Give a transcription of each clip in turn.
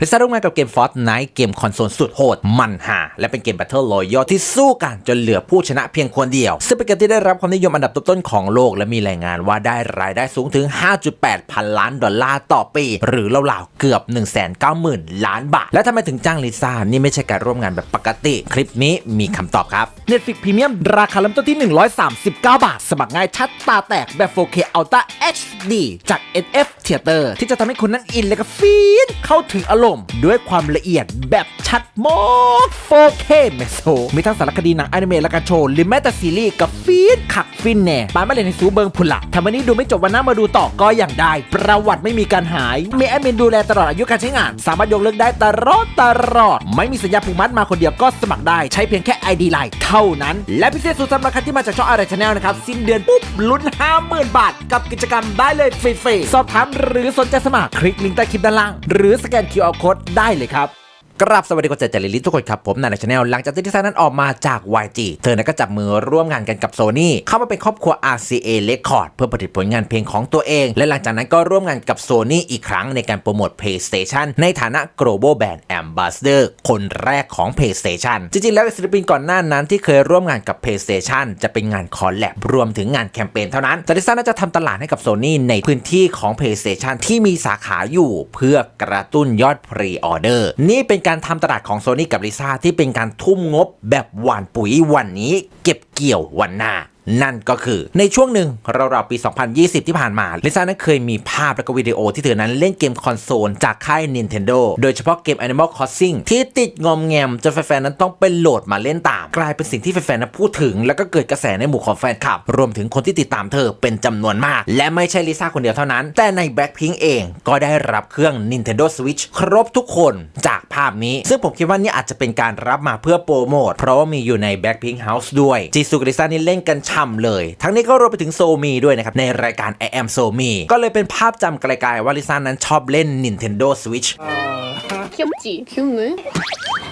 ลิซ่าร่วมงานกับเกม Fortnite เกมคอนโซลสุดโหด มันหา และเป็นเกม Battle Royale ที่สู้กันจนเหลือผู้ชนะเพียงคนเดียว ซึ่งเป็นเกมที่ได้รับความนิยมอันดับต้นๆของโลก และมีรายงานว่าได้รายได้สูงถึง 5.8 พันล้านดอลลาร์ต่อปี หรือราวๆเกือบ 190,000 ล้านบาท และทำไมถึงจ้างลิซ่า นี่ไม่ใช่การร่วมงานแบบปกติ คลิปนี้มีคำตอบครับ Netflix Premium ราคาเริ่มต้นที่ 139 บาท สมัครง่ายชัดตาแตกแบบ 4K Ultra HD จาก NF Theater ที่จะทำให้คุณนั้นอินและก็ฟีนเข้าถึงอารมณ์ด้วยความละเอียดแบบชัดมาก 4K แมโซมีทั้งสารคดีหนังอนิเมะและการโชว์หรือแม้แต่ซีรีส์กับฟีนขักฟินแน่ปานไม่เลยในซูเบิงพุละทำวันนี้ดูไม่จบวันหน้ามาดูต่อก็อย่างได้ ประวัติไม่มีการหาย มีแอดมินดูแลตลอดอายุการใช้งาน สามารถยกเลิกได้ตลอดตลอด ไม่มีสัญญาผูกมัดมาคนเดียวก็สมัครได้ใช้เพียงแค่ ID Line เท่านั้น และพิเศษสุดสำหรับใครที่มาจากช่องอะไรชาแนลนะครับสิ้นเดือนปุ๊บลุ้น50,000 บาท กับกิจกรรมได้เลยฟรีๆสอบถามหรือสนใจสมัครคลิกลิงก์ใต้คลิปด้านล่าง หรือสแกน QR คตได้เลยครับ กราบสวัสดีคนเจจริลิทุกคนครับ ผมนายในชาแนลหลังจากที่ดีไซน์นั้นออกมาจาก YG เธอนั้นก็จับมือร่วมงานกันกับ Sony เข้ามาเป็นครอบครัว RCA Record เพื่อผลิตผลงานเพลงของตัวเอง และหลังจากนั้นก็ร่วมงานกับ Sony อีกครั้งในการโปรโมท PlayStation ในฐานะ Global Band Ambassador คนแรกของ PlayStation จริงๆ แล้วศิลปินก่อนหน้านั้นที่เคยร่วมงานกับ PlayStation จะเป็นงานคอลแลบรวมถึงงานแคมเปญเท่านั้นแต่ดิซ่าน่าจะทำตลาดให้กับ Sony ในพื้นที่ของ PlayStation ที่มีสาขาอยู่ เพื่อกระตุ้นยอด Pre-order นี่เป็นการทำตลาดของโซนี่กับลิซ่าที่เป็นการทุ่มงบแบบหวานปุ๋ยวันนี้ เก็บเกี่ยววันหน้า นั่นก็คือในช่วงหนึ่งราวๆปี 2020 ที่ผ่านมาลิซ่านั้นเคยมีภาพและก็วิดีโอที่เธอนั้นเล่นเกมคอนโซลจากค่าย Nintendo โดยเฉพาะเกม Animal Crossing ที่ติดงอมแงมจนแฟนๆนั้นต้องไปโหลดมาเล่นตาม กลายเป็นสิ่งที่แฟนๆนั้นพูดถึง แล้วก็เกิดกระแสในหมู่ของแฟนคลับ รวมถึงคนที่ติดตามเธอเป็นจำนวนมาก และไม่ใช่ลิซ่าคนเดียวเท่านั้น แต่ใน Blackpink เองก็ได้รับเครื่อง Nintendo Switch ครบทุกคนจากภาพนี้ ซึ่งผมคิดว่านี่อาจจะเป็นการรับมาเพื่อโปรโมทเพราะว่ามีอยู่ใน Blackpink House ด้วยจีซูกับลิซ่านี่เล่นกันชำเลย ทั้งนี้ก็รวมไปถึงโซมีด้วยนะครับ ในรายการ I am So Me ก็เลยเป็นภาพจำไกลๆว่าลิซ่านั้นชอบเล่น Nintendo Switch 귀엽지? 귀엽네.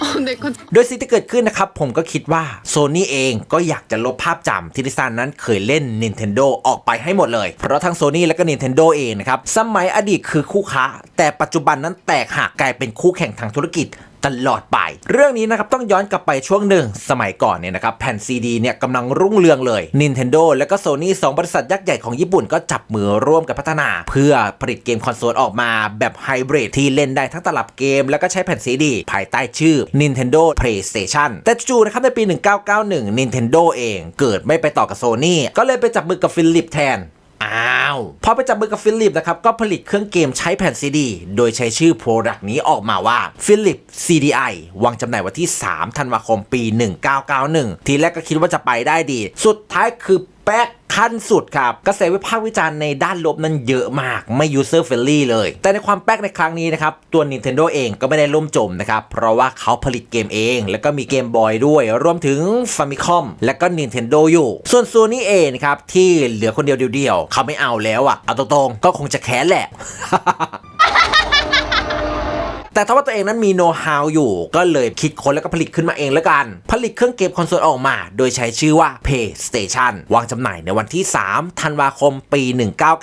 아, 네, 그 โดยสิ่งที่เกิดขึ้นนะครับ ผมก็คิดว่าโซนี่เองก็อยากจะลบภาพจำที่ลิซ่านั้นเคยเล่น Nintendo ออกไปให้หมดเลย เพราะทั้งโซนี่และก็ Nintendo เองนะครับ สมัยอดีตคือคู่ค้า แต่ปัจจุบันนั้นแตกหักกลายเป็นคู่แข่งทางธุรกิจ ตลอดไป เรื่องนี้นะครับต้องย้อนกลับไปช่วงหนึ่ง สมัยก่อนเนี่ยนะครับแผ่นซีดีเนี่ยกำลังรุ่งเรืองเลย Nintendo และก็ Sony สองบริษัทยักษ์ใหญ่ของญี่ปุ่นก็จับมือร่วมกันพัฒนา เพื่อผลิตเกมคอนโซลออกมาแบบไฮบริดที่เล่นได้ทั้งตลับเกม แล้วก็ใช้แผ่นซีดี ภายใต้ชื่อ Nintendo PlayStation แต่จู่ๆนะครับในปี 1991 Nintendo เอง เกิดไม่ไปต่อกับ Sony ก็เลยไปจับมือกับฟิลิปแทน อ้าวพอไปจับมือกับฟิลิปนะครับก็ผลิตเครื่องเกมใช้แผ่นซีดี โดยใช้ชื่อโปรดักต์นี้ออกมาว่าฟิลิป CDI วางจำหน่ายวันที่ 3 ธันวาคมปี 1991 ทีแรกก็คิดว่าจะไปได้ดี สุดท้ายคือแป๊ก ขั้นสุดครับ กระแสวิพากษ์วิจารณ์ในด้านลบนั้นเยอะมากไม่ user friendly เลย แต่ในความแป๊กในครั้งนี้นะครับ ตัว Nintendo เองก็ไม่ได้ล่มจมนะครับ เพราะว่าเขาผลิตเกมเอง แล้วก็มีเกมบอยด้วย รวมถึง Famicom และก็ Nintendo อยู่ ส่วน Sony เองนะครับ ที่เหลือคนเดียวเดียวๆเขาไม่เอาแล้วอะเอาตรงๆก็คงจะแค้นแหละ แต่ถ้าว่าตัวเองนั้นมีโน้ตฮาวอยู่ ก็เลยคิดค้นแล้วก็ผลิตขึ้นมาเองแล้วกัน ผลิตเครื่องเกมคอนโซลออกมา โดยใช้ชื่อว่า PlayStation วางจำหน่ายในวันที่ 3 ธันวาคม ปี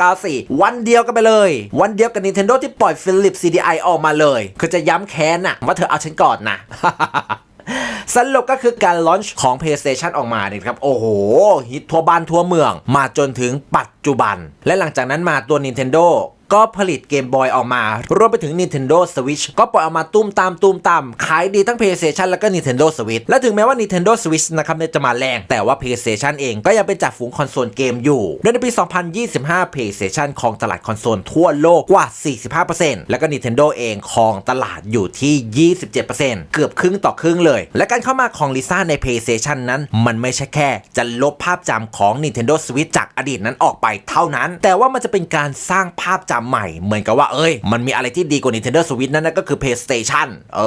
1994 วันเดียวกันไปเลย วันเดียวกับ Nintendo ที่ปล่อย Philips CDI ออกมาเลยคือจะย้ำแค้นนะว่าเธอเอาฉันก่อนนะสรุปก็คือการลอนช์ของ PlayStation ออกมาเนี่ยครับ โอ้โห ฮิตทั่วบ้านทั่วเมือง มาจนถึงปัจจุบัน และหลังจากนั้นมาตัว Nintendo ก็ผลิตเกมบอยออกมา รวมไปถึง Nintendo Switch ก็ปล่อยออกมาตุ้มตามตุ้มตามขายดีทั้ง PlayStation แล้วก็ Nintendo Switch และถึงแม้ว่า Nintendo Switch นะครับเนี่ยจะมาแรง แต่ว่า PlayStation เองก็ยังเป็นจ่าฝูงคอนโซลเกมอยู่โดยในปี 2025 PlayStation ครองตลาดคอนโซลทั่วโลกกว่า 45%แล้วก็ Nintendo เองครองตลาดอยู่ที่ 27%เกือบครึ่งต่อครึ่งเลย และการเข้ามาของลิซ่าใน PlayStation นั้น มันไม่ใช่แค่จะลบภาพจำของ Nintendo Switch จากอดีตนั้นออกไปเท่านั้น แต่ว่ามันจะเป็นการสร้างภาพจำใหม่ เหมือนกับว่าเอ้ย มันมีอะไรที่ดีกว่า Nintendo Switch นั่นนะก็คือ PlayStation เอ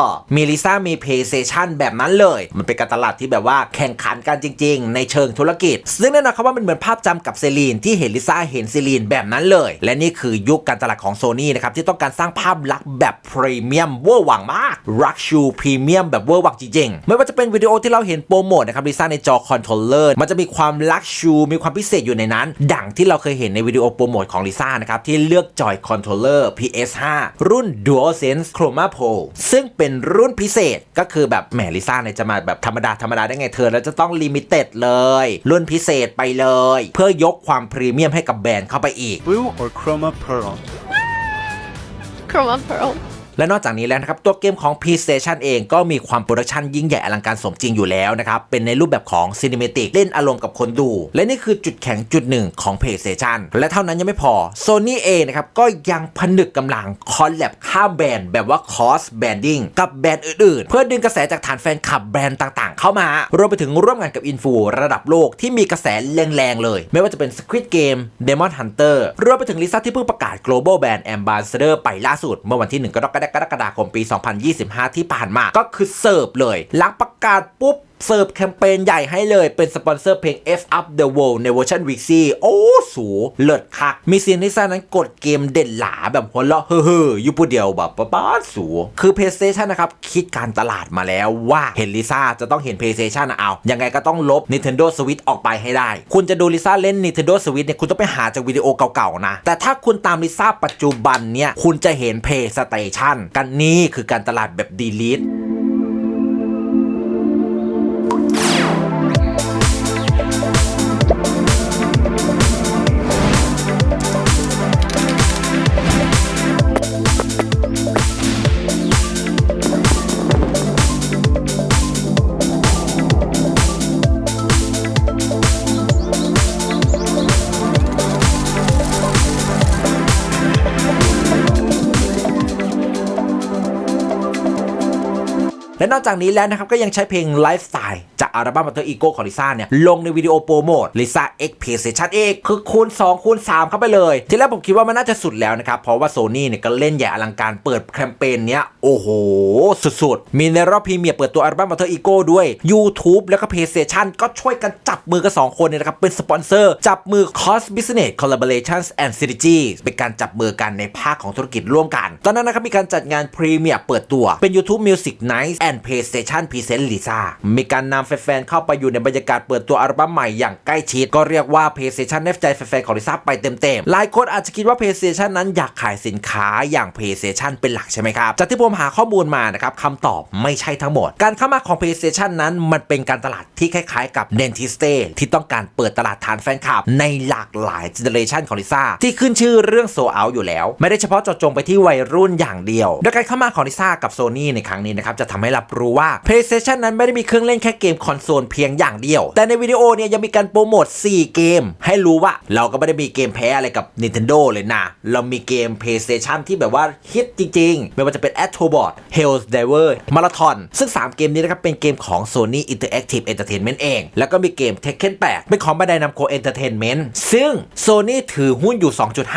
อ มีลิซ่ามี PlayStation แบบนั้นเลย มันเป็นการตลาดที่แบบว่าแข่งขันกันจริง ๆ ในเชิงธุรกิจ ซึ่งแน่นอนครับว่ามันเหมือนภาพจำกับเซรีนที่เห็นลิซ่าเห็นเซรีนแบบนั้นเลย และนี่คือยุคการตลาดของโซนี่นะครับที่ต้องการสร้างภาพลักษณ์แบบพรีเมียมเวอร์วังมากรักชูพรีเมียมแบบเวอร์วังจริงๆ ไม่ว่าจะเป็นวิดีโอที่เราเห็นโปรโมทนะครับลิซ่าในจอคอนโทรลเลอร์มันจะมีความลักชูมีความพิเศษอยู่ในนั้น ดังที่เราเคยเห็นในวิดีโอโปรโมทของลิซ่านะครับที่นี่เลือกจอยคอนโทรลเลอร์ PS5 รุ่น DualSense Chroma Pro ซึ่งเป็นรุ่นพิเศษก็คือแบบแหมลิซ่าเนี่ยจะมาแบบธรรมดาธรรมดาได้ไงเธอ แล้วจะต้องลิมิเต็ดเลย รุ่นพิเศษไปเลย เพื่อยกความพรีเมียมให้กับแบรนด์เข้าไปอีก Blue or Chroma Pearl? Chroma Pearl. และนอกจากนี้แล้วนะครับตัวเกมของ PlayStation เองก็มีความโปรดักชันยิ่งใหญ่อลังการสมจริงอยู่แล้วนะครับเป็นในรูปแบบของ Cinematic เล่นอารมณ์กับคนดู และนี่คือจุดแข็งจุดหนึ่งของ PlayStation และเท่านั้นยังไม่พอ Sony เองนะครับก็ยังผนึกกำลังคอลแลบข้าแบรนด์แบบว่า cross branding กับแบรนด์อื่นๆ เพื่อดึงกระแสจากฐานแฟนคลับแบรนด์ต่างๆ เข้ามารวมไปถึงร่วมงานกับอินฟูระดับโลกที่มีกระแสแรงๆเลย ไม่ว่าจะเป็น Squid Game Demon Hunter รวมไปถึงลิซ่าที่เพิ่งประกาศ Global Brand Ambassador ไปล่าสุด เมื่อวันที่ 1กรกฎาคมกันนาคมปี 2025 ที่ผ่านมาก็คือเสิร์ฟเลยหลังประกาศปุ๊บเสิร์ฟแคมเปญใหญ่ให้เลยเป็นสปอนเซอร์เพลง F Up the World ในเวอร์ชันวิกซี่โอ้สูเลิศคัก มีซีนที่ซ่านั้นกดเกมเด่นหลาแบบหัวเราะเฮ้ออยู่ผู้เดียวแบบป้าสู คือ PlayStation นะครับ คิดการตลาดมาแล้วว่าเห็นลิซ่าจะต้องเห็น PlayStation เอา ยังไงก็ต้องลบ Nintendo Switch ออกไปให้ได้ คุณจะดูลิซ่าเล่น Nintendo Switch เนี่ยคุณต้องไปหาจากวิดีโอเก่าๆนะ แต่ถ้าคุณตามลิซ่าปัจจุบันเนี่ยคุณจะเห็น PlayStation กันนี่คือการตลาดแบบดีลิท และนอกจากนี้แล้วนะครับก็ยังใช้เพลง Lifestyle จ อัลบั้ม Alter Ego ของลิซ่าเนี่ยลงในวิดีโอโปรโมทลิซ่า X PlayStation X คือคูณ2คูณ3เข้าไปเลย ทีแรกผมคิดว่ามันน่าจะสุดแล้วนะครับ เพราะว่าโซนี่เนี่ยก็เล่นใหญ่อลังการเปิดแคมเปญเนี้ยโอ้โห สุดๆ มีในรอบพรีเมียร์เปิดตัวอัลบั้ม Alter Ego ด้วย YouTube แล้วก็ PlayStation ก็ช่วยกันจับมือกัน 2 คนเนี่ยนะครับ เป็นสปอนเซอร์ จับมือ Cross Business Collaborations and Synergies เป็นการจับมือกันในภาคของธุรกิจร่วมกัน ตอนนั้นนะครับมีการจัดงานพรีเมียร์เปิดตัวเป็น YouTube Music Night and PlayStation Present Lisa มีการนำแฟฟนๆเข้าไปอยู่ในบรรยากาศเปิดตัวอัลบั้มใหม่อย่างใกล้ชิด ก็เรียกว่า PlayStation ได้ใจแฟนๆของลิซ่าไปเต็มๆ หลายคนอาจจะคิดว่า PlayStation นั้นอยากขายสินค้าอย่าง PlayStation เป็นหลักใช่ไหมครับ จากที่ผมหาข้อมูลมานะครับคำตอบไม่ใช่ทั้งหมด การเข้ามาของ PlayStation นั้นมันเป็นการตลาดที่คล้ายๆกับ Dentiste ที่ต้องการเปิดตลาดฐานแฟนคลับ ในหลากหลายเจเนอเรชันของลิซ่าที่ขึ้นชื่อเรื่องโซเอาอยู่แล้ว ไม่ได้เฉพาะเจาะจงไปที่วัยรุ่นอย่างเดียวโดยการเข้ามาของลิซ่ากับ Sony ในครั้งนี้นะครับจะทำให้รับรู้ว่า PlayStation นั้นไม่ได้มีเครื่องเล่นแค่เกมคอนอนโซลเพียงอย่างเดียว แต่ในวิดีโอเนี่ยยังมีการโปรโมท 4 เกม ให้รู้ว่าเราก็ไม่ได้มีเกมแพ้อะไรกับ Nintendo เลยนะ เรามีเกม PlayStation ที่แบบว่าฮิตจริง ๆ ไม่ว่าจะเป็น Astrobot Hell's Diver Marathon ซึ่ง 3 เกมนี้นะครับเป็นเกมของ Sony Interactive Entertainment เอง แล้วก็มีเกม Tekken 8เป็นของบันไดนำโค Entertainment ซึ่ง Sony ถือหุ้นอยู่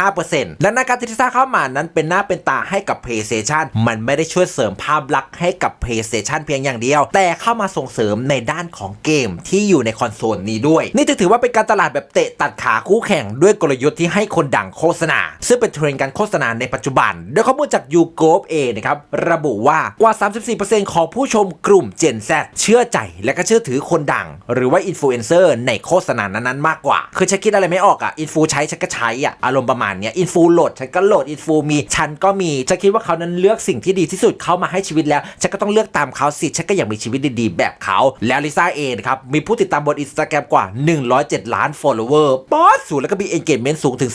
2.5%และในการที่ลิซ่าเข้ามานั้นเป็นหน้าเป็นตาให้กับ PlayStation มันไม่ได้ช่วยเสริมภาพลักษณ์ให้กับ PlayStation เพียงอย่างเดียว แต่เข้ามาส่งเสริมในด้านของเกมที่อยู่ในคอนโซลนี้ด้วย นี่ถือว่าเป็นการตลาดแบบเตะตัดขาคู่แข่งด้วยกลยุทธ์ที่ให้คนดังโฆษณา ซึ่งเป็นเทรนด์การโฆษณาในปัจจุบัน โดยข้อมูลจาก u g o v เอนะครับระบุว่ากว่า 34%ของผู้ชมกลุ่ม Gen Z เชื่อใจและก็เชื่อถือคนดัง หรือว่าอินฟลูเอนเซอร์ในโฆษณานั้นๆมากกว่า คือฉันคิดอะไรไม่ออกอะอินฟูใช้ฉันก็ใช้อะอารมณ์ประมาณเนี้ยอินฟูโหลดฉันก็โหลดอินฟูมีฉันก็มีฉันคิดว่าเขานั้นเลือกสิ่งที่ดีที่สุดเข้ามาให้ชีวิตแล้วฉันก็ต้องเลือกตามเขาสิฉันก็อยากมีชีวิตดีๆ แบบเขาแล้วลิซ่าเองนครับ มีผู้ติดตามบนอินสตาแกรมกว่า 107 ล้าน follower ป๊อดสูงแล้วก็มี engagement สูงถึง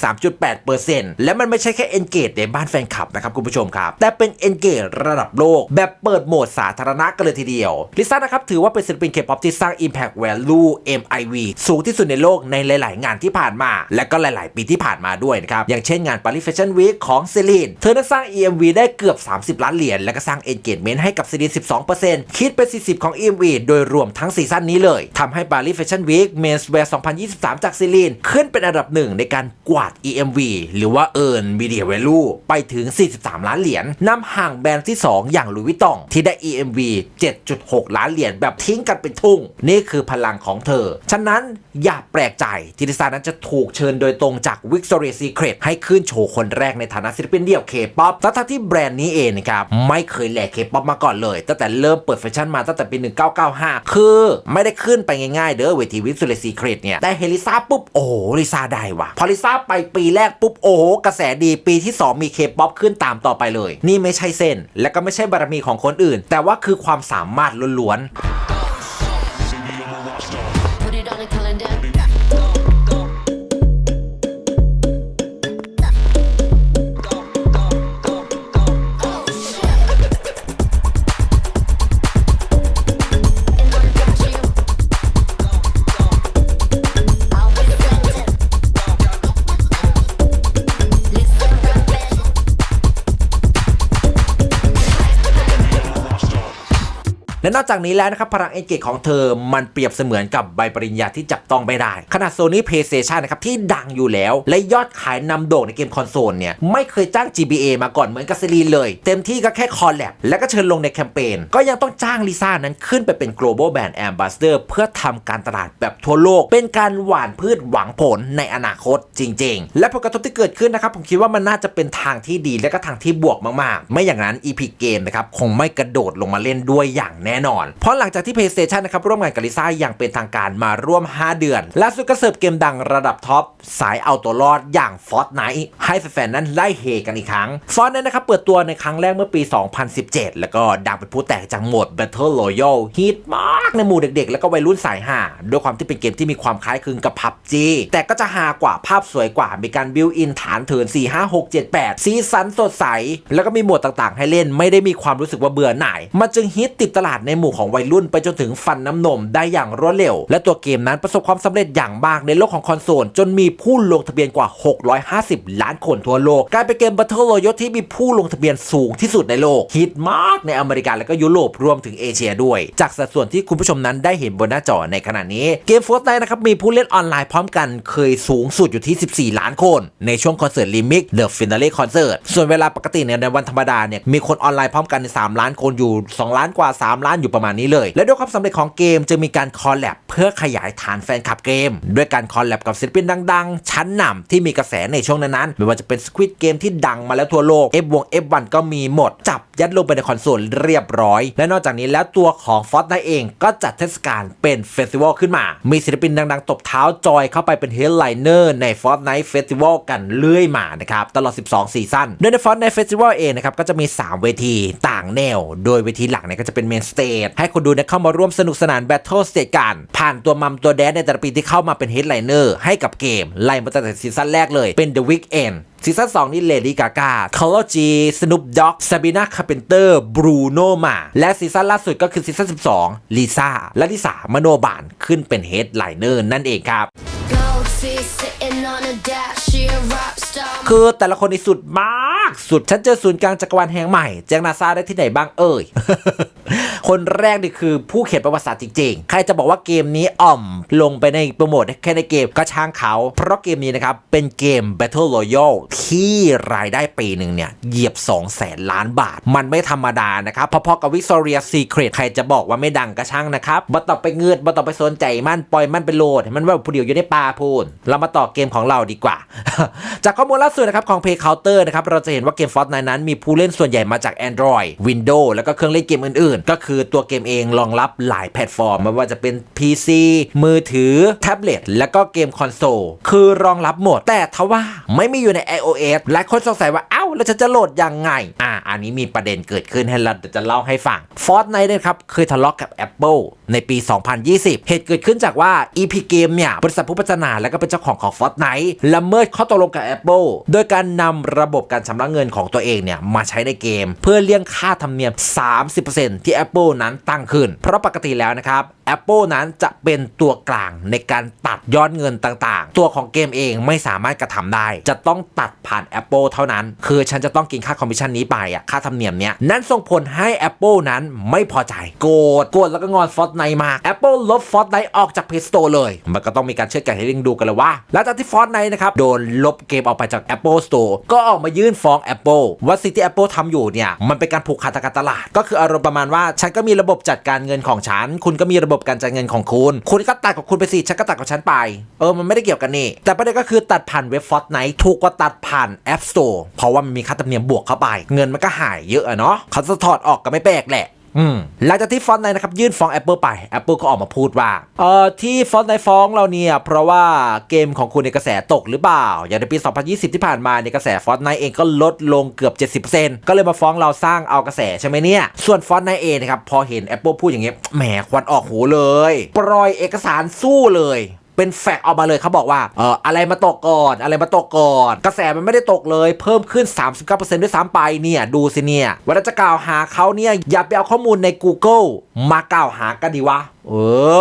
3.8%และมันไม่ใช่แค่ engage ในบ้านแฟนคลับนะครับคุณผู้ชมครับ แต่เป็น engage ระดับโลก แบบเปิดโหมดสาธารณะกันเลยทีเดียวลิซ่านะครับถือว่าเป็นศิลปินเคป๊อปที่สร้าง impact value MIV สูงที่สุดในโลกในหลาย ๆ งานที่ผ่านมา และก็หลาย ๆ ปีที่ผ่านมาด้วยนะครับอย่างเช่นงาน Paris Fashion Week ของเซรีนเธอได้สร้าง EMV ได้เกือบ 30 ล้านเหรียญและก็สร้าง engagement ให้กับเซรีน12%คิดเป็น 40 ของ EMV โดยรวมทั้งั้งซีซั่นนี้เลยทำให้ Paris Fashion Week Menswear 2023 จากซีรีน ขึ้นเป็นอันดับหนึ่งในการกวาด EMV หรือว่า Earn Media Value ไปถึง 43 ล้านเหรียญนำห่างแบรนด์ที่ 2 อย่างลุยวิตองที่ได้ EMV 7.6 ล้านเหรียญแบบทิ้งกันเป็นทุ่ง นี่คือพลังของเธอ ฉะนั้นอย่าแปลกใจที่ลิซ่านั้นจะถูกเชิญโดยตรงจาก Victoria's Secret ให้ขึ้นโชว์คนแรกในฐานะศิลปินเดี่ยว K-POP ทั้งที่แบรนด์นี้เองนะครับไม่เคยแหลก K-POP มาก่อนเลย ตั้งแต่เริ่มเปิดแฟชั่นมาตั้งแต่ปี 1995 คือคือไม่ได้ขึ้นไปง่ายๆ เด้อเวทีวิสุเลซีเครตเนี่ยแต่เฮลิซาปุ๊บ โอ้โหลิซ่าได้ว่ะ พอลิซ่าไปปีแรกปุ๊บ โอ้โหกระแสดีปีที่ 2 มีเคป๊อปขึ้นตามต่อไปเลย นี่ไม่ใช่เส้น และก็ไม่ใช่บารมีของคนอื่น แต่ว่าคือความสามารถล้วนๆ นอกจากนี้แล้วนะครับพลังเอนเกจของเธอมันเปรียบเสมือนกับใบปริญญาที่จับต้องไม่ได้ ขนาด Sony PlayStation นะครับที่ดังอยู่แล้ว และยอดขายนำโด่งในเกมคอนโซลเนี่ยไม่เคยจ้าง GBA มาก่อนเหมือนกับซีรีเลย เต็มที่ก็แค่คอลแลบและก็เชิญลงในแคมเปญก็ยังต้องจ้างลิซ่านั้นขึ้นไปเป็น global brand ambassador เพื่อทำการตลาดแบบทั่วโลก เป็นการหว่านพืชหวังผลในอนาคตจริง ๆ และผลกระทบที่เกิดขึ้นนะครับผมคิดว่ามันน่าจะเป็นทางที่ดีและก็ทางที่บวกมากๆ ไม่อย่างนั้น EP Game นะครับคงไม่กระโดดลงมาเล่นด้วยอย่างแน่นอน เพราะหลังจากที่ PlayStation นะครับร่วมงานกับลิซ่าอย่างเป็นทางการมาร่วม 5 เดือนล่าสุดก็เสิร์ฟเกมดังระดับท็อปสายเอาตัวรอดอย่าง Fortnite ให้แฟนๆนั้นไล่เฮกันอีกครั้ง Fortnite นะครับเปิดตัวในครั้งแรกเมื่อปี 2017 แล้วก็ดังเป็นผู้แตกจากโหมด Battle Royale ฮิตมากในหมู่เด็กๆ แล้วก็วัยรุ่นสายห่าด้วยความที่เป็นเกมที่มีความคล้ายคลึงกับ PUBG แต่ก็จะฮากว่าภาพสวยกว่ามีการบิวอินฐานเถิน4 5 6 7 8 สีสันสดใส แล้วก็มีโหมดต่างๆ ให้เล่นไม่ได้มีความรู้สึกว่าเบื่อหน่ายมันจึงฮิตติดตลาดในหมู่ของวัยรุ่นไปจนถึงฟันน้ำนมได้อย่างรวดเร็ว และตัวเกมนั้นประสบความสำเร็จอย่างมากในโลกของคอนโซล จนมีผู้ลงทะเบียนกว่า 650 ล้านคนทั่วโลกกลายเป็นเกม Battle Royale ที่มีผู้ลงทะเบียนสูงที่สุดในโลกฮิตมากในอเมริกาและก็ยุโรปรวมถึงเอเชียด้วย จากสัดส่วนที่คุณผู้ชมนั้นได้เห็นบนหน้าจอในขณะนี้เกม Fortnite นะครับมีผู้เล่นออนไลน์พร้อมกันเคยสูงสุดอยู่ที่ 14 ล้านคน ในช่วงคอนเสิร์ตลิมิก The Finale Concert ส่วนเวลาปกติเนี่ยในวันธรรมดาเนี่ยมีคนออนไลน์พร้อมกันใน3ล้านคนอยู่ 2 ล้านกว่า 3 ล้านอยู่ประมาณนี้เลย และด้วยความสำเร็จของเกมจึงมีการคอลแลบเพื่อขยายฐานแฟนคลับเกม ด้วยการคอลแลบกับศิลปินดัง ๆ ชั้นนำที่มีกระแสในช่วงนั้นๆไม่ว่าจะเป็น Squid Game ที่ดังมาแล้วทั่วโลก F วง F1 ก็มีหมด จับยัดลงไปในคอนโซลเรียบร้อย และนอกจากนี้แล้วตัวของ Fortnite เองก็จัดเทศกาลเป็นเฟสติวัลขึ้นมา มีศิลปินดัง ๆ ตบเท้าจอยเข้าไปเป็นเฮดไลเนอร์ใน Fortnite Festival กันเรื่อยมานะครับ ตลอด 12 ซีซั่นโดยใน Fortnite Festival เองนะครับก็จะมี 3 เวทีต่างแนว โดยเวทีหลักเนี่ยก็จะเป็นเมนสเตจให้คนดูเนี่ยเข้ามาร่วมสนุกสนานแบทเทิลสเตจกัน ผ่านตัวมัมตัวแดนในแต่ละปีที่เข้ามาเป็นเฮดไลเนอร์ให้กับเกม ไล่มาตั้งแต่ซีซั่นแรกเลยเป็น The Weeknd ซีซั่น2นี่เลดี้กากาคาร์ลจีสนุปด็อกซาบีนาคาเปนเตอร์บรูโนมาและซีซั่นล่าสุดก็คือซีซั่น12ลิซ่าและลิสามโนบานขึ้นเป็นเฮดไลเนอร์นั่นเองครับ Gold teeth sitting on a dash. She a rock star. คือแต่ละคนนี่สุดมาก สุด ฉันเจอศูนย์กลางจักรวาลแห่งใหม่ แจ้งนาซาได้ที่ไหนบ้างเอ่ย คนแรกนี่คือผู้เขียนประวัติศาสตร์จริงๆ ใครจะบอกว่าเกมนี้อ่อมลงไปในโปรโมทแค่ในเกมก็ช่างเขา เพราะเกมนี้นะครับเป็นเกม Battle Royale ที่รายได้ปีหนึ่งเนี่ยเหยียบ 2 0 0แสนล้านบาท มันไม่ธรรมดานะครับพอๆกับ Victoria Secret ใครจะบอกว่าไม่ดังก็ช่างนะครับบ่ต้อไปเงือดบ่ต้อไปสนใจมันปล่อยมันไปโหลด มันว่าผู้เดียวอยู่ในป่าพูนเรามาต่อเกมของเราดีกว่า จากข้อมูลล่าสุดนะครับของ Play Counter นะครับเราจะเห็นว่าเกม Fortnite นั้นมีผู้เล่นส่วนใหญ่มาจาก Android Windows แล้วก็เครื่องเล่นเกมอื่นๆ ก็คือือตัวเกมเองรองรับหลายแพลตฟอร์ม ไม่ว่าจะเป็น PC มือถือ แท็บเล็ต แล้วก็เกมคอนโซล คือรองรับหมด แต่ทว่าไม่มีอยู่ใน iOS หลายคนสงสัยว่า เอ้า แล้วฉันจะโหลดยังไง อ่า อันนี้มีประเด็นเกิดขึ้นให้เราเดี๋ยวจะเล่าให้ฟัง Fortnite นี่ยครับ เคยทะเลาะกกับ Apple ในปี 2020 เหตุเกิดขึ้นจากว่า EP Game เนี่ย บริษัทผู้พัฒนาและก็เป็นเจ้าของของ Fortnite ละเมิดข้อตกลงกับ Apple โดยการนำระบบการชำระเงินของตัวเองเนี่ยมาใช้ในเกม เพื่อเลี่ยงค่าธรรมเนียม 30%ที่ Apple นั้นตั้งขึ้น เพราะปกติแล้วนะครับ Apple นั้นจะเป็นตัวกลางในการตัดยอดเงินต่างๆ ตัวของเกมเองไม่สามารถกระทำได้ จะต้องตัดผ่าน Apple เท่านั้น คือฉันจะต้องกินค่าคอมมิชชั่นนี้ไปอะค่าธรรมเนียมเนี้ยนั่นส่งผลให้ Apple นั้นไม่พอใจโกรธโกรธแล้วก็งอน Fortnite มา Apple ลบ Fortnite ออกจาก Play Store เลย มันก็ต้องมีการเชื่อดไกันให้ลิงดูกันเลยว่าหลังจากที่ Fortnite นะครับโดนลบเกมออกไปจาก Apple Store ก็ออกมายื่นฟ้อง Apple ว่าสิ่งที่ Apple ทำอยู่เนี่ยมันเป็นการผูกขาดทางการตลาด ก็คืออารมณ์ประมาณว่าฉันก็มีระบบจัดการเงินของฉัน คุณก็มีระบบการจัดเงินของคุณ คุณก็ตัดของคุณไปสิฉันก็ตัดของฉันไป เออ มันไม่ได้เกี่ยวกันนี่ แต่ประเด็นก็คือตัดผ่านเว็บฟอตไนท์ถูกกว่าตัดผ่านแอปสโตร์เพราะว่ามันมีค่าธรรมเนียมบวกเข้าไป เงินมันก็หายเยอะอะเนาะเขาจะถอดออกก็ไม่แปลกแหละ หลังจากที่ฟอนต์ไนนะครับยื่นฟ้อง Apple ไป Apple ก็ออกมาพูดว่าเอ่อที่ฟอนต์ไนฟ้องเราเนี่ย เพราะว่าเกมของคุณในกระแสตกหรือเปล่า อย่างในปี 2020 ที่ผ่านมาในกระแสฟอนต์ไนเองก็ลดลงเกือบ 70%ก็เลยมาฟ้องเราสร้างเอากระแสใช่ไหมเนี่ย ส่วนฟอนต์ไนเองนะครับพอเห็น Apple พูดอย่างเงี้ยแหมควันออกหูเลย ปล่อยเอกสารสู้เลย เป็นแฟกออกมาเลยเขาบอกว่าเอออะไรมาตกก่อนอะไรมาตกก่อน กระแสมันไม่ได้ตกเลย เพิ่มขึ้น 39%ด้วยซ้ำไปเนี่ยดูสิเนี่ยเวลาจะกล่าวหาเขาเนี่ยอย่าไปเอาข้อมูลใน Google มากล่าวหากันดีวะเอ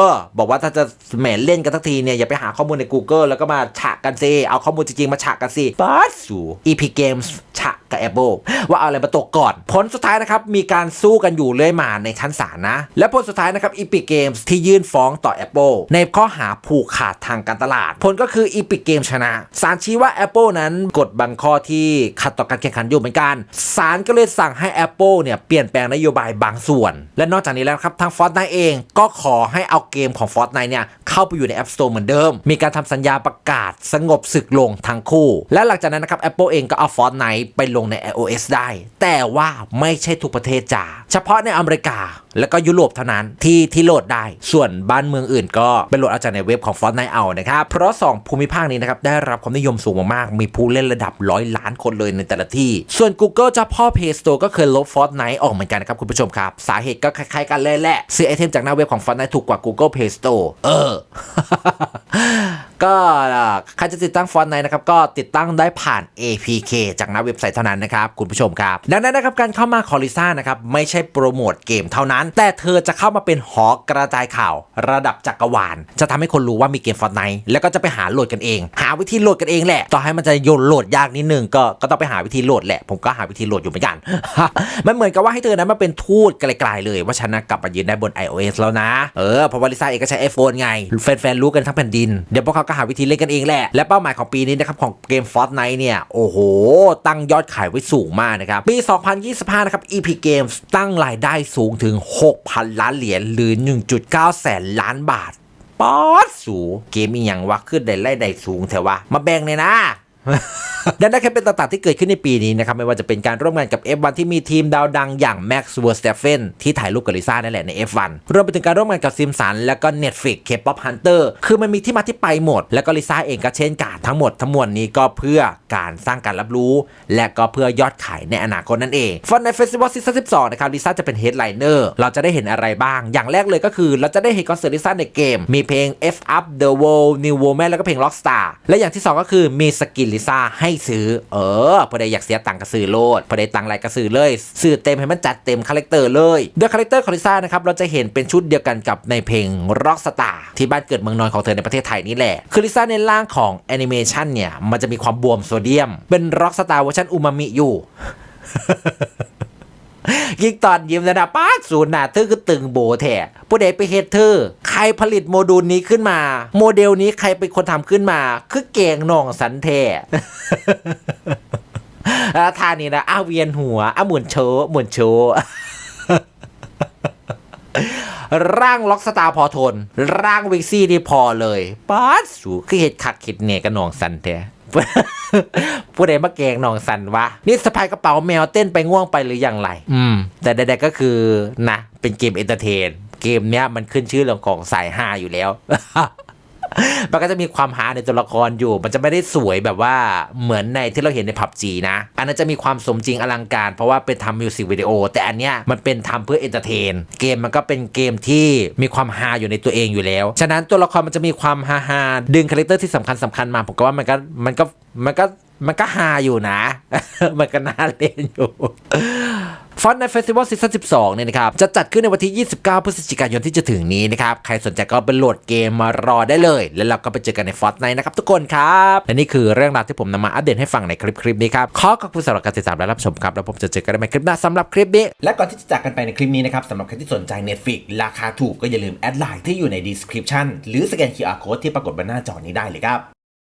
อ บอกว่าถ้าจะแหมเล่นกันทักทีเนี่ย อย่าไปหาข้อมูลใน Google แล้วก็มาฉะกันสิเอาข้อมูลจริงๆ มาฉะกันสิปัสสู EP Games ะกับ Apple ว่าเอาอะไรมาตกก่อน ผลสุดท้ายนะครับ มีการสู้กันอยู่เรื่อยมาในชั้นศาลนะ และผลสุดท้ายนะครับ Epic Games ที่ยื่นฟ้องต่อ Apple ในข้อหาผูกขาดทางการตลาด ผลก็คือ Epic Games ชนะศาลชี้ว่า Apple นั้นกดบังข้อที่ขัดต่อการแข่งขันอยู่เหมือนกันศาลก็เลยสั่งให้ Apple เนี่ยเปลี่ยนแปลงนโยบายบางส่วน และนอกจากนี้แล้วครับทาง Fortnite เองก็ขอให้เอาเกมของ Fortnite เนี่ยเข้าไปอยู่ใน App Store เหมือนเดิม มีการทำสัญญาประกาศสงบศึกลงทั้งคู่ และหลังจากนั้นนะครับ Apple เองก็เอา Fortnite ไไปลงใน iOS ได้ แต่ว่าไม่ใช่ทุกประเทศจ้าเฉพาะในอเมริกา แล้วก็ยุโรปเท่านั้นที่ที่โหลดได้ ส่วนบ้านเมืองอื่น ก็ไปโหลดเอาจากในเว็บของ Fortnite เอานะครับ เพราะ 2 ภูมิภาคนี้นะครับได้รับความนิยมสูงมากๆมีผู้เล่นระดับร้อยล้านคนเลยในแต่ละที่ ส่วน Google เจ้าพ่อ Play Store ก็เคยลบ Fortnite ออกเหมือนกันนะครับคุณผู้ชมครับ สาเหตุก็คล้ายๆกันเลยแหละซื้อไอเทมจากหน้าเว็บของ Fortnite ถูกกว่า Google Play Store เออ ก็ใครจะติดตั้งฟอนต์ไหนนะครับ ก็ติดตั้งได้ผ่าน APK จากหน้าเว็บไซต์เท่านั้นนะครับ คุณผู้ชมครับ ดังนั้นนะครับการเข้ามาของลิซ่านะครับ ไม่ใช่โปรโมทเกมเท่านั้น แต่เธอจะเข้ามาเป็นหอกระจายข่าวระดับจักรวาล จะทำให้คนรู้ว่ามีเกมฟอนต์ไหนแล้วก็จะไปหาโหลดกันเอง หาวิธีโหลดกันเองแหละ ต่อให้มันจะโยนโหลดยากนิดนึงก็ก็ต้องไปหาวิธีโหลดแหละ ผมก็หาวิธีโหลดอยู่เหมือนกันมันเหมือนกับว่าให้เธอนั้นมาเป็นทูตไกลๆเลย ว่าฉันนะกลับมายืนได้บน iOS แล้วนะ เออเพราะว่าลิซ่าเองก็ใช้ iPhone ไงแฟนๆรู้กันทั้งแผ่นดินเดี๋ยวพวกเขากหาวิธีเล่นกันเองแหละ และเป้าหมายของปีนี้นะครับของเกม Fortnite เนี่ย โอ้โห ตั้งยอดขายไว้สูงมากนะครับ ปี 2025 นะครับ Epic Games ตั้งรายได้สูงถึง 6,000 ล้านเหรียญหรือ 1.9 แสนล้านบาท ป๊อดสู เกมมีอย่างวะขึ้นได้ไล่ได้สูงแถววะมาแบ่งเลยนะ ดังนั้นแค่เป็นต่างๆที่เกิดขึ้นในปีนี้นะครับ ไม่ว่าจะเป็นการร่วมงานกับ F1 ที่มีทีมดาวดังอย่าง Max Verstappen ที่ถ่ายรูปกับลิซ่านั่นแหละใน F1 รวมไปถึงการร่วมงานกับซิมสันแล้วก็ Netflix K-pop Hunter คือมันมีที่มาที่ไปหมด แล้วก็ลิซ่าเองก็เช่นกันทั้งหมดทั้งมวลนี้ก็เพื่อการสร้างการรับรู้ และก็เพื่อยอดขายในอนาคตนั่นเองฟันในเฟสติวัลซีซั่น12นะครับลิซ่าจะเป็นเฮดไลเนอร์เราจะได้เห็นอะไรบ้าง อย่างแรกเลยก็คือ เราจะได้เห็นคอนเสิร์ตลิซ่าในเกม มีเพลง F Up The World New Woman แล้วก็เพลง Rockstar และอย่างที่สองก็คือมีสกินลิซ่าให้ซื้อ เออพอได้อยากเสียตังค์ก็ซื้อโลดพอได้ตังค์ไรก็ซื้อเลยซื้อเต็มให้มันจัดเต็มคาแรคเตอร์เลยโดยคาแรคเตอร์ของลิซ่านะครับเราจะเห็นเป็นชุดเดียวกันกับในเพลงร็อกสตาร์ที่บ้านเกิดเมืองนอนของเธอในประเทศไทยนี่แหละคือลิซ่าในร่างของแอนิเมชันเนี่ยมันจะมีความบวมโซเดียม เป็นร็อกสตาร์เวอร์ชันอูมามิอยู่ ยิ่งตอนยิ้มนะนะป้าศูนย์น่ะเธอคือตึงโบแท้ผู้ใดไปเฮดเธอ ใครผลิตโมดูลนี้ขึ้นมา โมเดลนี้ใครเป็นคนทำขึ้นมา คือเก่งน่องสันแท้แล้วท่านี้นะอ้าเวียนหัวอ้าหมุนโชว์หมุนโชว์ร่างล็อกสตาร์พอทน ร่างวิกซี่นี่พอเลยป้าสูคือเห็ดคักเห็ดเนี่ยกับหนองสันแท้ ผู้ใดมาแกล้งหนองสันวะนี่สะพายกระเป๋าแมวเต้นไปง่วงไปหรืออย่างไร อืม แต่ใดๆก็คือนะเป็นเกมเอนเตอร์เทน เกมเนี้ยมันขึ้นชื่อเรื่องของสายฮาอยู่แล้ว มันก็จะมีความฮาในตัวละครอยู่ มันจะไม่ได้สวยแบบว่าเหมือนในที่เราเห็นในผับจีนะ อันนั้นจะมีความสมจริงอลังการ เพราะว่าเป็นทำมิวสิกวิดีโอ แต่อันเนี้ยมันเป็นทำเพื่อเอนเตอร์เทน เกมมันก็เป็นเกมที่มีความฮาอยู่ในตัวเองอยู่แล้ว ฉะนั้นตัวละครมันจะมีความฮาฮาดึงคาแรคเตอร์ที่สำคัญสำคัญมา ผมก็ว่ามันก็มันก็มันก็มันก็ฮาอยู่นะ มันก็น่าเล่นอยู่ ฟอนในเฟสติวัลซีซั่น12 เนี่ยนะครับ จะจัดขึ้นในวันที่ 29 พฤศจิกายนที่จะถึงนี้นะครับ ใครสนใจก็ไปโหลดเกมมารอได้เลย แล้วเราก็ไปเจอกันในฟอร์ตไนนะครับทุกคนครับ และนี่คือเรื่องราวที่ผมนำมาอัปเดตให้ฟังในคลิปคลิปนี้ครับ ขอขอบคุณสำหรับการติดตามและรับชมครับ แล้วผมจะเจอกันในคลิปหน้าสำหรับคลิปนี้ และก่อนที่จะจากกันไปในคลิปนี้นะครับสำหรับใครที่สนใจ Netflix ราคาถูกก็อย่าลืมแอดไลน์ที่อยู่ใน description หรือสแกน QR code ที่ปรากฏบนหน้าจอนี้ได้เลยครับ